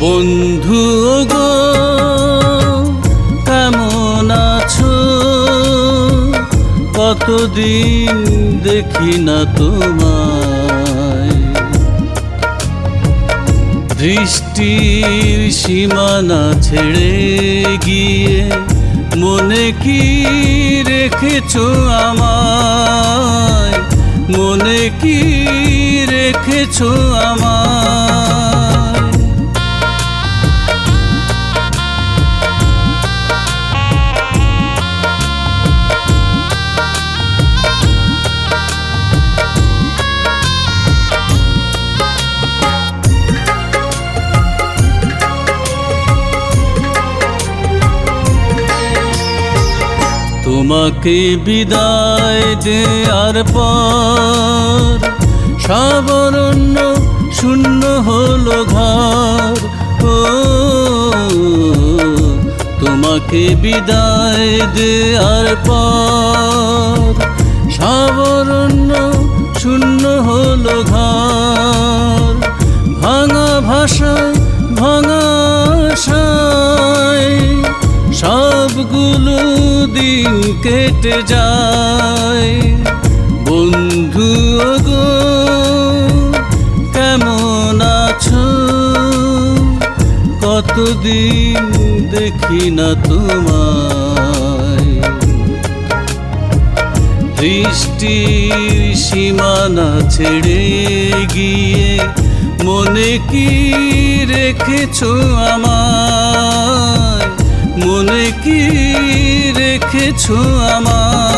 বন্ধু গো, কেমন আছো? কতদিন দেখি না তোমায়। দৃষ্টির সীমানা ছেড়ে গিয়ে মনে কি রেখেছো আমায়? মনে কি রেখেছো আমায়? তোমাকে বিদায় দেওয়ার পর সাবরণ্য শূন্য হলো ঘর। ও, তোমাকে বিদায় দেওয়ার পর সাবরণ্য শূন্য হলো ঘর। ভাঙা ভাষায় ভাঙা দিন কেটে যায়। বন্ধু গো কেমন আছো? কতদিন দেখি না তোমায়। দৃষ্টির সীমানা ছেড়ে গিয়ে মনে কি রেখেছো আমায়? রেখেছো আমায়?